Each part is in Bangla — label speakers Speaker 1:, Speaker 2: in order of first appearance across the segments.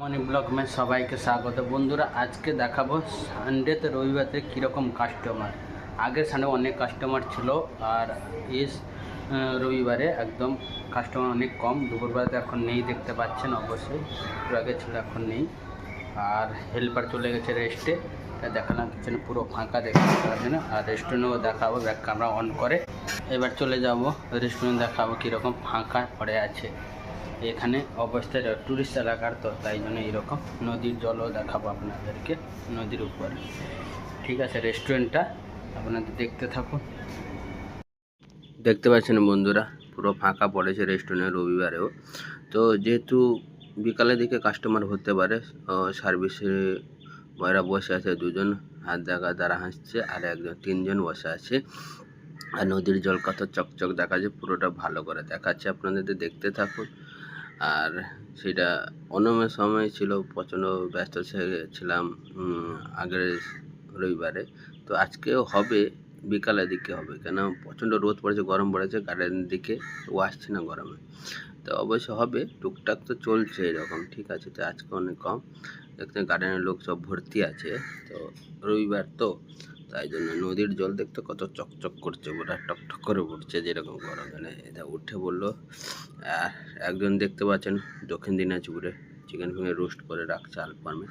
Speaker 1: মনি ব্লগ মে সবাইকে স্বাগত। বন্ধুরা আজকে দেখাবো সানডেতে রবিবারে কীরকম কাস্টমার আগের সানডে অনেক কাস্টমার ছিল আর আহ, রবিবারে একদম কাস্টমার অনেক কম। দুপুরবেলাতে এখন নেই দেখতে পাচ্ছেন অবশ্যই। আগে ছিল এখন নেই। আর হেল্পার চলে গেছে রেস্টে দেখালাম কিছু না, পুরো ফাঁকা দেখতে পাচ্ছেন আর রেস্টুরেন্টও দেখাবো ব্যাক ক্যামেরা অন করে। এবার চলে যাব রেস্টুরেন্ট দেখাবো কীরকম ফাঁকা পড়ে আছে। এখানে অবস্থায় টুরিস্ট এলাকার তো তাই জন্য এরকম নদীর জলও দেখাবো আপনাদেরকে নদীর উপরে। ঠিক আছে রেস্টুরেন্টটা আপনাদের দেখতে থাকুন। দেখতে পাচ্ছেন বন্ধুরা, পুরো ফাঁকা পড়েছে রেস্টুরেন্ট রবিবারেও। তো যেহেতু বিকালের দিকে কাস্টমার হতে পারে সার্ভিসে বয়রা বসে আছে দুজন, হাত দেখা দ্বারা হাসছে, আর একজন, তিনজন বসে আছে। আর নদীর জল কত চকচক দেখা যায় পুরোটা ভালো করে দেখাচ্ছে আপনাদের, দেখতে থাকুন। আর সেটা অনমের সময় ছিল, প্রচণ্ড ব্যস্ত ছিলাম আগের রবিবারে। তো আজকেও হবে, বিকালের দিকে হবে। কেন প্রচণ্ড রোদ পড়েছে, গরম পড়েছে গার্ডেনের দিকে ও আসছে না গরমে। তো অবশ্য হবে, টুকটাক তো চলছে এরকম, ঠিক আছে? তো আজকে অনেক কম। দেখতে গার্ডেনের লোক সব ভর্তি আছে। তো রবিবার তো তাই জন্য নদীর জল দেখতে কত চকচক করছে ওরা টকটক করে উঠছে যেরকম গরম। মানে এটা উঠে বলল আর একজন দেখতে পাচ্ছেন দক্ষিণ দিনাজপুরে, চিকেন ফিঙ্গার রোস্ট করে রাখছে আলফার্মে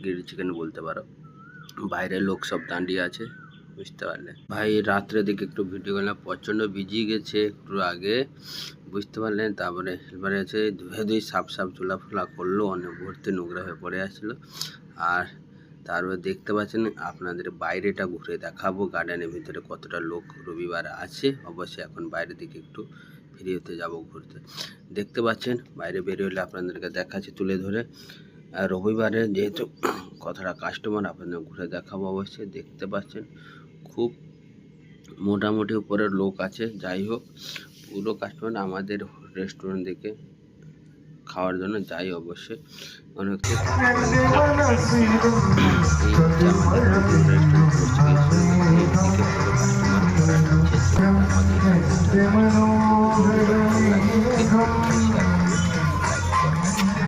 Speaker 1: গ্রিল চিকেন বলতে পারো। বাইরে লোক সব দাঁড়িয়ে আছে, বুঝতে পারলে। ভাই রাত্রের দিকে একটু ভিডিও করলাম, প্রচণ্ড ভিজিয়ে গেছে একটু আগে, বুঝতে পারলেন তারপরে এবারে আছে ধুয়ে ধুয়ে সাপ সাপ চুলাফুলা করল, অনেক ভর্তি নোংরা হয়ে পড়ে আসছিল আর তারপর দেখতে পাচ্ছেন আপনাদের বাইরেটা ঘুরে দেখাবো। গার্ডেনের ভিতরে কতটা লোক রবিবার আছে। অবশ্যই এখন বাইরের দিকে একটু ফিরিয়েতে যাব ঘুরতে। দেখতে পাচ্ছেন, বাইরে বেরিয়ে আপনাদেরকে দেখাচ্ছি তুলে ধরে। আর রবিবারে যেহেতু কতটা কাস্টমার আপনাদের ঘুরে দেখাবো অবশ্যই। দেখতে পাচ্ছেন, খুব মোটামুটি উপরের লোক আছে। যাই হোক, পুরো কাস্টমার আমাদের রেস্টুরেন্ট থেকে খাওয়ার জন্য যাই অবশ্যই। মানে অনেক আমাদের